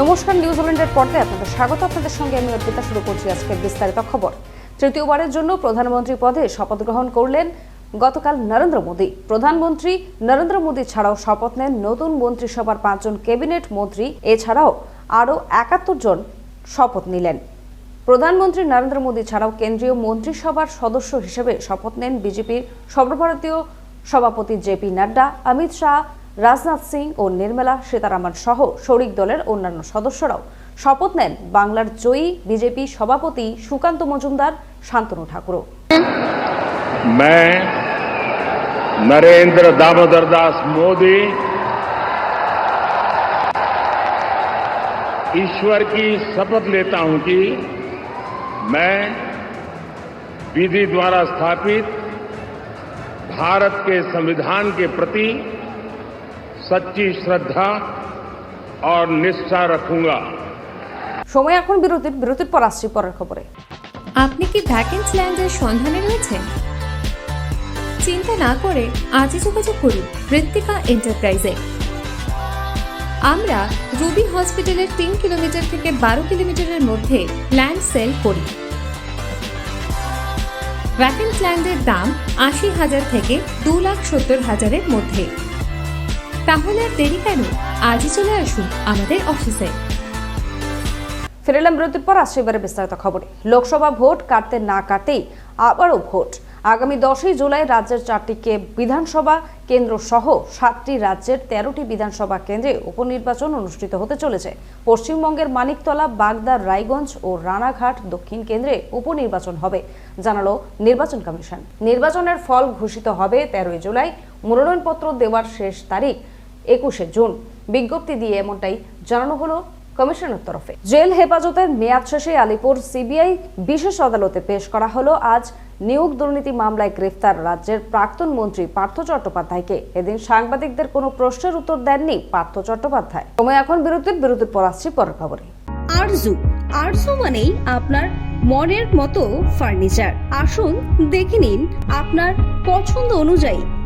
নমস্কার নিউজ নিউজিল্যান্ডের পর্দায় আপনাদের স্বাগত। আপনাদের সঙ্গে আমি অর্পিতা শুরু করছি আজকের বিস্তারিত খবর। তৃতীয়বারের জন্য প্রধানমন্ত্রী পদে শপথ গ্রহণ করলেন গতকাল নরেন্দ্র মোদী। প্রধানমন্ত্রী নরেন্দ্র মোদী ছাড়াও শপথ নেন নতুন মন্ত্রিসভার পাঁচজন ক্যাবিনেট মন্ত্রী। এছাড়াও আরও একাত্তর জন শপথ নিলেন। প্রধানমন্ত্রী নরেন্দ্র মোদী ছাড়াও কেন্দ্রীয় মন্ত্রিসভার সদস্য হিসেবে শপথ নেন বিজেপির সর্বভারতীয় সভাপতি জেপি নাড্ডা, অমিত শাহ রাজনাথ সিং ও নির্মলা সীতারামন সহ শরিক দলের অন্যান্য সদস্যরাও শপথ নেন বাংলার জয়ী বিজেপি সভাপতি সুকান্ত মজুমদার শান্তনু ঠাকুরও मैं नरेंद्र दामोदर दास मोदी ईश्वर की शपथ लेता हूं कि मैं विधि द्वारा स्थापित भारत के संविधान के प्रति सच्ची श्रद्धा और निष्ठा रखूंगा সময় এখন বিরতির বিরতির পর আসছি পরের খবরে আপনি কি ভ্যাকেন্সি ল্যান্ডের সন্ধানে রয়েছেন চিন্তা না করে আজই যোগাযোগ করুন ঋত্বিকা এন্টারপ্রাইজে আমরা রুবি হসপিটালের তিন কিলোমিটার থেকে বারো কিলোমিটারের মধ্যে ল্যান্ড সেল করি ভ্যাকেন্স ল্যান্ডের দাম আশি হাজার থেকে দু লাখ সত্তর হাজারের মধ্যে তাহলে আর দেরি কেন? আজই চলে আসুন আমাদের অফিসে। ফিরে এলাম বিরতির পর আসছে এবারে বিস্তারিত খবরে। লোকসভা ভোট কাটতে না কাটতেই আবারও ভোট। আগামী দশই জুলাই রাজ্যের চারটি কে বিধানসভা কেন্দ্র সহ সাতটি রাজ্যের তেরোটি বিধানসভা কেন্দ্রে উপনির্বাচন অনুষ্ঠিত হতে চলেছে। পশ্চিমবঙ্গের মানিকতলা, বাগদা, রায়গঞ্জ ও রানাঘাট দক্ষিণ কেন্দ্রে উপনির্বাচন হবে, জানালো নির্বাচন কমিশন। নির্বাচনের ফল ঘোষিত হবে তেরোই জুলাই। মনোনয়নপত্র দেওয়ার শেষ তারিখ একুশে জুন। বিজ্ঞপ্তি দিয়ে এমনটাই জানানো হলো কমিশনের তরফে। জেল হেফাজতের মেয়াদ শেষে আলিপুর সিবিআই বিশেষ আদালতে পেশ করা হলো আজ নিয়োগ দুর্নীতি মামলায় গ্রেফতার রাজ্যের প্রাক্তন মন্ত্রী পার্থ চট্টোপাধ্যায়কে। এদিন সাংবাদিকদের কোনো প্রশ্নের উত্তর দেননি পার্থ চট্টোপাধ্যায়। সময় এখন বিরতির বিরতির পর আসছি পরের খবরে। আরজু আরজু মানেই আপনার মনের মতো ফার্নিচার। আসুন দেখে নিন আপনার পছন্দ অনুযায়ী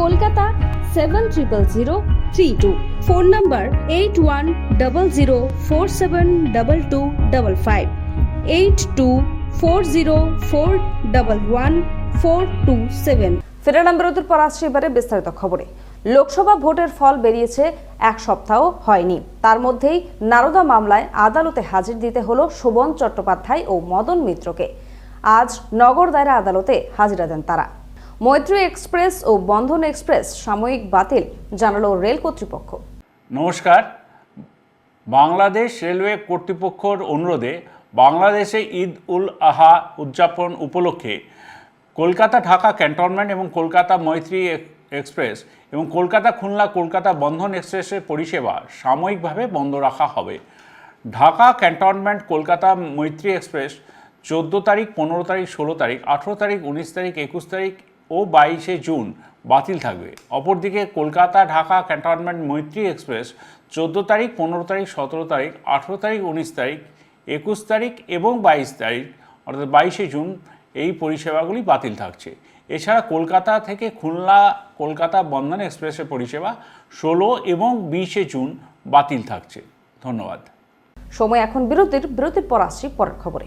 Kolkata seven triple zero three two phone number eight one double zero four seven double two double five eight two four zero four double one four two seven ফিরে এলাম বিরতির পর আসছে এবারে বিস্তারিত খবরে। লোকসভা ভোটের ফল বেরিয়েছে, এক সপ্তাহ হয়নি। তার মধ্যেই নারদা মামলায় আদালতে হাজির দিতে হলো শোভন চট্টোপাধ্যায় ও মদন মিত্রকে। আজ নগর দায়রা আদালতে হাজিরা দেন তারা। মৈত্রী এক্সপ্রেস ও বন্ধন এক্সপ্রেস সাময়িক বাতিল, জানালো রেল কর্তৃপক্ষ। নমস্কার। বাংলাদেশ রেলওয়ে কর্তৃপক্ষর অনুরোধে বাংলাদেশে ঈদ উল আহা উদযাপন উপলক্ষে কলকাতা ঢাকা ক্যান্টনমেন্ট এবং কলকাতা মৈত্রী এক্সপ্রেস এবং কলকাতা খুলনা কলকাতা বন্ধন এক্সপ্রেসের পরিষেবা সাময়িকভাবে বন্ধ রাখা হবে। ঢাকা ক্যান্টনমেন্ট কলকাতা মৈত্রী এক্সপ্রেস চোদ্দ তারিখ, পনেরো তারিখ, ষোলো তারিখ, আঠেরো তারিখ, উনিশ তারিখ, একুশ তারিখ ও বাইশে জুন বাতিল থাকবে। অপরদিকে কলকাতা, ঢাকা, ক্যান্টনমেন্ট, মৈত্রী এক্সপ্রেস চোদ্দ তারিখ, পনেরো তারিখ, সতেরো তারিখ, আঠেরো তারিখ, উনিশ তারিখ, একুশ তারিখ এবং বাইশ তারিখ, অর্থাৎ বাইশে জুন এই পরিষেবাগুলি বাতিল থাকছে। এছাড়া কলকাতা থেকে খুলনা, কলকাতা বন্ধন এক্সপ্রেসের পরিষেবা ষোলো এবং বিশে জুন বাতিল থাকছে। ধন্যবাদ। সময় এখন বিরতির বিরতির পর আসছি পরের খবরে।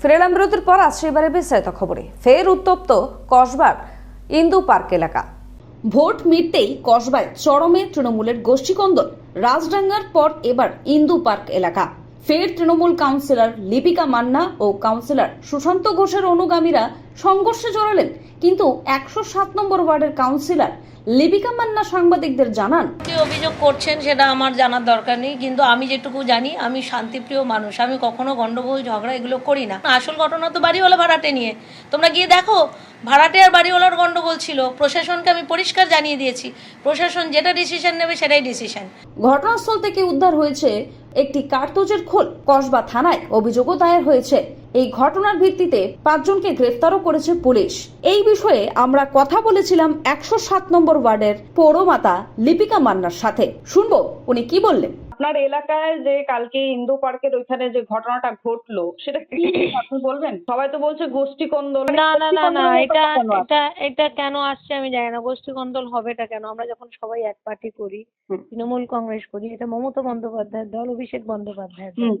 ফিরে বিরতির পর আসছে এবারে বিস্তারিত খবরে। ফের উত্তপ্ত কসবার ইন্দু পার্ক এলাকা। ভোট মিটতেই কসবায় চরমে তৃণমূলের গোষ্ঠীকন্দল। রাজডাঙ্গার পর এবার ইন্দু পার্ক এলাকা। ফের তৃণমূল কাউন্সিলর লিপিকা মান্না ও কাউন্সিলর সুশান্ত ঘোষের অনুগামীরা সংঘর্ষে জড়ালেন। কিন্তু একশো সাত নম্বর ওয়ার্ডের কাউন্সিলর লিপিকা মান্না সাংবাদিকদের জানান কি অভিযোগ করছেন সেটা আমার জানার দরকার নেই কিন্তু আমি যেটুকু জানি আমি শান্তিপ্রিয় মানুষ। আমি কখনো গন্ডগোল ঝগড়া এগুলো করি না। আসল ঘটনা তো বাড়িওয়ালা ভাড়াটে নিয়ে। তোমরা গিয়ে দেখো ভাড়াটে আর বাড়িওয়ালার গন্ডগোল ছিল। প্রশাসনকে আমি পরিষ্কার জানিয়ে দিয়েছি। প্রশাসন যেটা ডিসিশন নেবে সেটাই ডিসিশন ঘটনাস্থল থেকে উদ্ধার হয়েছে একটি কার্তুজের খোল কসবা থানায়। অভিযোগও দায়ের হয়েছে। এই ঘটনার ভিত্তিতে পাঁচজনকে গ্রেফতারও করেছে পুলিশ। এই বিষয়ে আমরা কথা বলেছিলাম একশো সাত নম্বর ওয়ার্ডের পৌরমাতা লিপিকা মান্নার সাথে। শুনব, উনি কি বললেন? আপনার এলাকায় যে কালকে ইন্দু পার্কের ওইখানে যে ঘটনাটা ঘটলো সেটা কি আপনি বলবেন? সবাই তো বলছে গোষ্ঠী কন্দল না না না না এটা এটা এটা কেন আসছে আমি জানি না। গোষ্ঠী কন্দল হবেটা কেন? আমরা যখন সবাই এক পার্টি করি তৃণমূল কংগ্রেস করি এটা মমতা বন্দ্যোপাধ্যায়ের দল অভিষেক বন্দ্যোপাধ্যায়ের দল।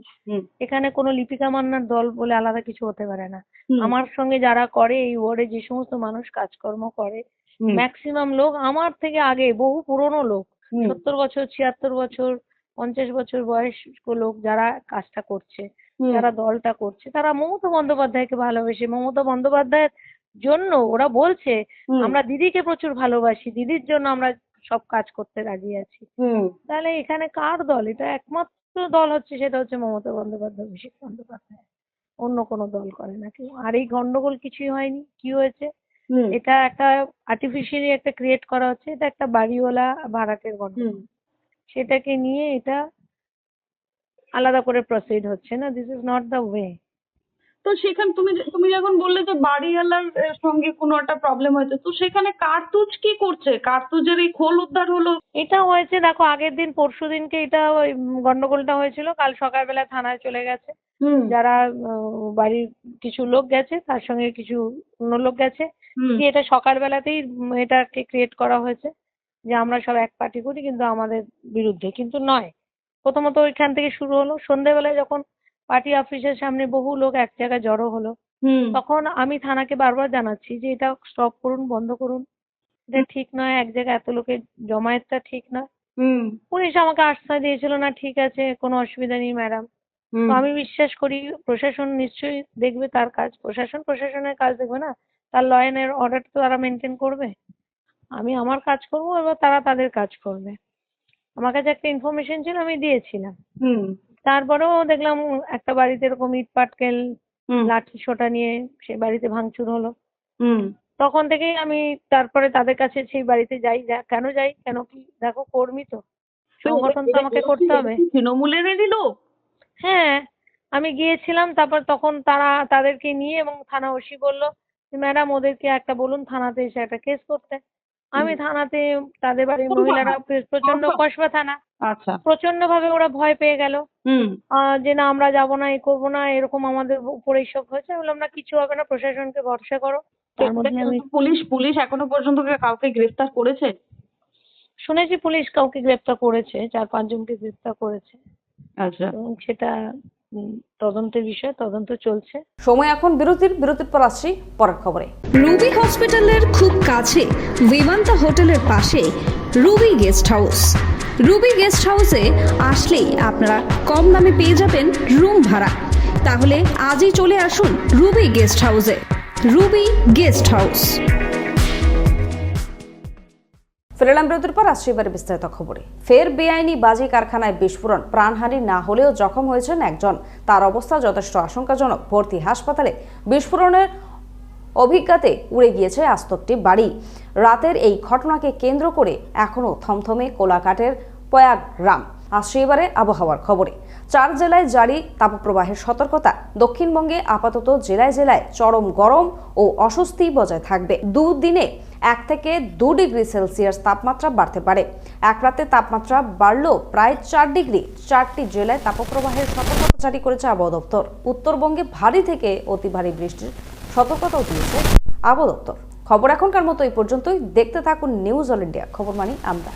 এখানে কোনো লিপিকা মান্নার দল বলে আলাদা কিছু হতে পারে না। আমার সঙ্গে যারা করে এই ওয়ার্ডে যে সমস্ত মানুষ কাজকর্ম করে ম্যাক্সিমাম লোক আমার থেকে আগে বহু পুরনো লোক সত্তর বছর ছিয়াত্তর বছর পঞ্চাশ বছর বয়স্ক লোক যারা কাজটা করছে যারা দলটা করছে তারা মমতা বন্দ্যোপাধ্যায়কে ভালোবেসে মমতা বন্দ্যোপাধ্যায়ের জন্য ওরা বলছে আমরা দিদিকে প্রচুর ভালোবাসি দিদির জন্য আমরা সব কাজ করতে রাজি আছি। তাহলে এখানে কার দল? এটা একমাত্র দল হচ্ছে সেটা হচ্ছে মমতা বন্দ্যোপাধ্যায় অভিষেক বন্দ্যোপাধ্যায়। অন্য কোনো দল করে না কেউ। আর এই গন্ডগোল কিছুই হয়নি। কি হয়েছে? এটা একটা আর্টিফিশিয়ালি একটা ক্রিয়েট করা হচ্ছে। এটা একটা বাড়িওয়ালা ভাড়াটের গন্ডগোল। সেটাকে নিয়ে এটা আলাদা করে প্রসিড হচ্ছে না this is not the way তো সেখানে তুমি তুমি যখন বললে যে বাড়িওয়ালার সঙ্গে কোনো একটা প্রবলেম হয়েছে তো সেখানে কার্তুজ কি করছে? কার্তুজের এই খোল উদ্ধার হলো? এটা হয়েছে দেখো আগের দিন পরশু দিনকে এটা ওই গন্ডগোলটা হয়েছিল কাল সকালবেলা থানায় চলে গেছে। যারা বাড়ির কিছু লোক গেছে তার সঙ্গে কিছু অন্য লোক গেছে। এটা সকালবেলাতেই এটাকে ক্রিয়েট করা হয়েছে। যে আমরা সব এক পার্টি করি কিন্তু আমাদের বিরুদ্ধে কিন্তু নয়। প্রথমত ওইখান থেকে শুরু হলো। সন্ধ্যেবেলায় যখন পার্টি অফিসের সামনে বহু লোক এক জায়গায় জড়ো হলো তখন আমি থানাকে বারবার জানাচ্ছি যে এটা স্টপ করুন বন্ধ করুন। এটা ঠিক নয় এক জায়গায় এত লোকের জমায়েতটা ঠিক নয় হুম, পুলিশ আমাকে আশ্বাস দিয়েছিল না ঠিক আছে কোনো অসুবিধা নেই ম্যাডাম। তো আমি বিশ্বাস করি প্রশাসন নিশ্চয়ই দেখবে তার কাজ। প্রশাসন প্রশাসনের কাজ দেখবে না? তার ল অ্যান্ড অর্ডার তো তারা মেনটেন করবে? আমি আমার কাজ করব এবার তারা তাদের কাজ করবে। আমার কাছে একটা ইনফরমেশন ছিল আমি দিয়েছিলাম। তারপরেও দেখলাম একটা বাড়িতে এরকম ইট পাটকেল লাঠি সোটা নিয়ে সে বাড়িতে ভাঙচুর হলো। তখন থেকেই আমি তারপরে তাদের কাছে সেই বাড়িতে যাই। যা- কেন যাই? কেন কি? দেখো কর্মী তো। সংগঠন তো আমাকে করতে হবে। তৃণমূলেরই লোক হ্যাঁ আমি গিয়েছিলাম তারপর তখন তারা তাদেরকে নিয়ে এবং থানা ওসি বলল ম্যাডাম ওদেরকে একটা বলুন থানাতে এসে একটা কেস করতে। আমি থানাতে তাদের বাড়ির মহিলারা প্রচণ্ড কসবা থানা। আচ্ছা। প্রচণ্ড ভাবে ওরা ভয় পেয়ে গেল। যে না আমরা যাব না এ করব না এরকম আমাদের উপরে এইসব হয়েছে। আমি বললাম না কিছু হবে না প্রশাসনকে ভরসা করো। পুলিশ পুলিশ এখনও পর্যন্ত কাউকে গ্রেফতার করেছে? শুনেছি পুলিশ কাউকে গ্রেপ্তার করেছে চার পাঁচজনকে গ্রেফতার করেছে। আচ্ছা। সেটা তদন্তের বিষয় তদন্ত চলছে। সময় এখন বিরতির বিরতির পর আসছি পরের খবরে। রুবি হসপিটালের খুব কাছে বিমান্তা হোটেলের পাশে Ruby guest house. Ruby guest হাউসে আসলেই আপনারা কম দামে পেয়ে যাবেন রুম ভাড়া। তাহলে আজই চলে আসুন রুবি গেস্ট হাউসে। Ruby guest house. ফিরে এলাম বিরতির পর আসছি এবারে বিস্তারিত খবরে। ফের বেআইনি বাজি কারখানায় বিস্ফোরণ, প্রাণহানি না হলেও জখম হয়েছেন একজন। তার অবস্থা যথেষ্ট আশঙ্কাজনক। ভর্তি হাসপাতালে বিস্ফোরণের অভিজ্ঞতাতে উড়ে গিয়েছে আস্তকটি বাড়ি। রাতের এই ঘটনাকে কেন্দ্র করে এখনও থমথমে কোলাঘাটের পয়াগ রাম আসছে এবারে আবহাওয়ার খবরে। চার জেলায় জারি তাপপ্রবাহের সতর্কতা। দক্ষিণবঙ্গে আপাতত জেলায় জেলায় চরম গরম ও অস্বস্তি বজায় থাকবে। দুদিনে এক থেকে দু ডিগ্রি সেলসিয়াস তাপমাত্রা বাড়তে পারে। এক রাতে তাপমাত্রা বাড়লেও প্রায় চার ডিগ্রি, চারটি জেলায় তাপপ্রবাহের সতর্কতা জারি করেছে আবহাওয়া দপ্তর। উত্তরবঙ্গে ভারী থেকে অতি ভারী বৃষ্টির সতর্কতাও দিয়েছে আবহাওয়া দপ্তর। খবর এখনকার মতো এই পর্যন্তই। দেখতে থাকুন নিউজ অল ইন্ডিয়া খবর মানি আমরা।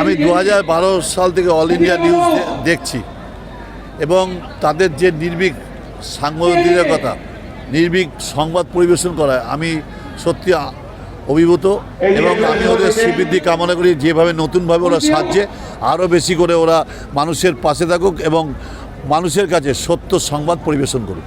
আমি দু হাজার বারো সাল থেকে অল ইন্ডিয়া নিউজ দেখছি। এবং তাদের যে নির্ভীক সাংবাদিকতা নির্ভীক সংবাদ পরিবেশন করায় আমি সত্যি অভিভূত। এবং আমি ওদের শ্রীবৃদ্ধি কামনা করি যেভাবে নতুনভাবে ওরা সাজছে আরও বেশি করে ওরা মানুষের পাশে থাকুক এবং মানুষের কাছে সত্য সংবাদ পরিবেশন করুক।